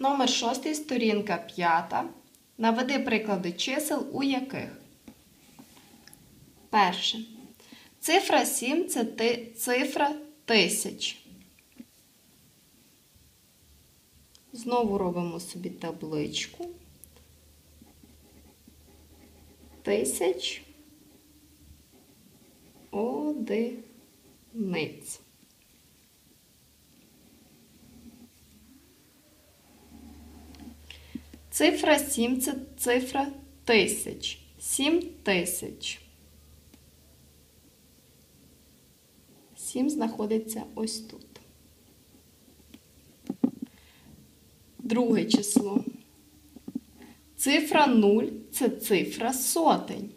Номер 6, сторінка 5. Наведи приклади чисел, у яких. Перше. Цифра 7 це ти- цифра тисяч. Знову робимо собі табличку. Тисяч одиниць. Цифра 7 це цифра тисяч. 7 тисяч. 7 знаходиться ось тут. Друге число. Цифра 0 це цифра сотень.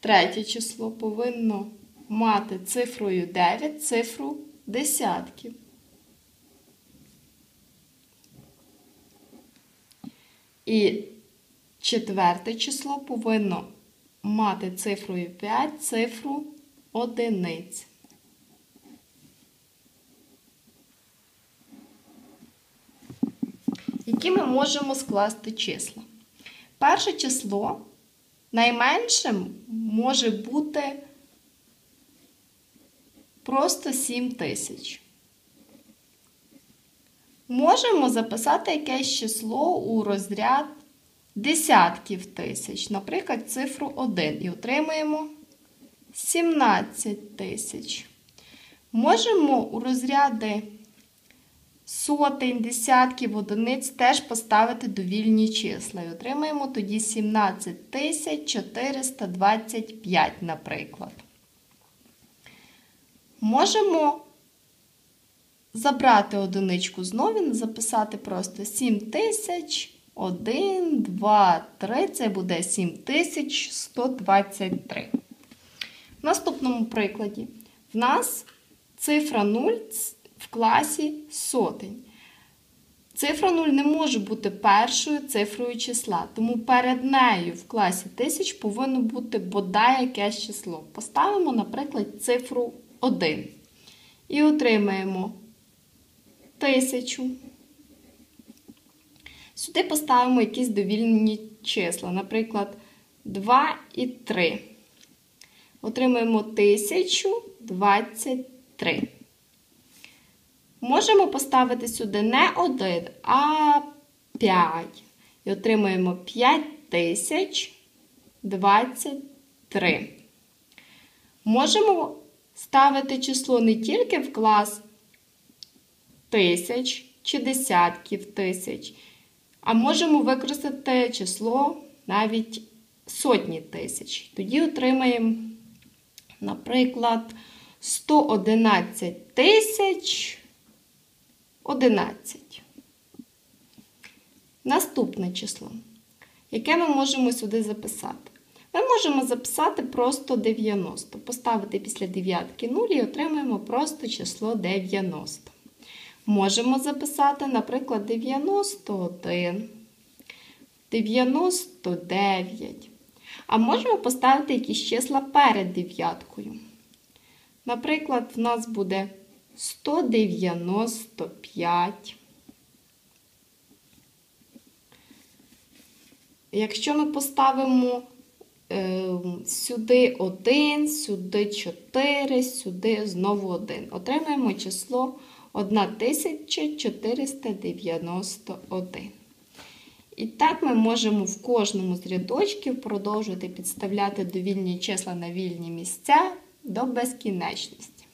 Третє число повинно мати цифрою 9 цифру десятків. І четверте число повинно мати цифрою 5 цифру одиниць. Які ми можемо скласти числа? Перше число найменшим може бути просто 7 тисяч. Можемо записати якесь число у розряд десятків тисяч, наприклад, цифру 1 і отримаємо 17 тисяч. Можемо у розряди сотень, десятків, одиниць теж поставити довільні числа. І отримаємо тоді 17 тисяч 425, наприклад. Можемо забрати одиничку знову і записати просто 7 тисяч 1, 2, 3. Це буде 7123. В наступному прикладі в нас цифра 0 в класі сотень. Цифра 0 не може бути першою цифрою числа, тому перед нею в класі тисяч повинно бути бодай якесь число. Поставимо, наприклад, цифру 1 і отримаємо тисячу. Сюди поставимо якісь довільні числа, наприклад, 2 і 3. Отримаємо 1023. Можемо поставити сюди не 1, а 5. І отримаємо 5023. Можемо ставити число не тільки в клас тисяч чи десятків тисяч, а можемо використати число навіть сотні тисяч. Тоді отримаємо, наприклад, 111 тисяч 11. Наступне число, яке ми можемо сюди записати? Ми можемо записати просто 90. Поставити після дев'ятки 0 і отримаємо просто число 90. Можемо записати, наприклад, 91, 99. А можемо поставити якісь числа перед дев'яткою. Наприклад, в нас буде 195. Якщо ми поставимо е, сюди 1, сюди 4, сюди знову 1, отримаємо число 1491. І так ми можемо в кожному з рядочків продовжувати підставляти довільні числа на вільні місця до безкінечності.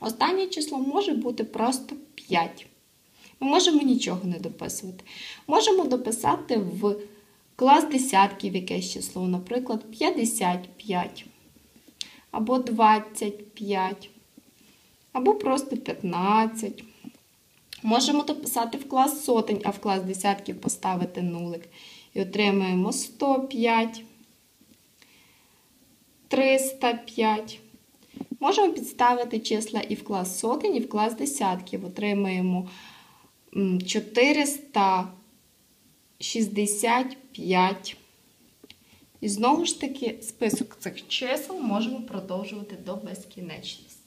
Останнє число може бути просто 5. Ми можемо нічого не дописувати. Можемо дописати в клас десятків якесь число, наприклад, 55 або 25, або просто 15. Можемо дописати в клас сотень, а в клас десятків поставити нулик. І отримаємо 105, 305. Можемо підставити числа і в клас сотень, і в клас десятків. Отримаємо 465. І знову ж таки, список цих чисел можемо продовжувати до безкінечності.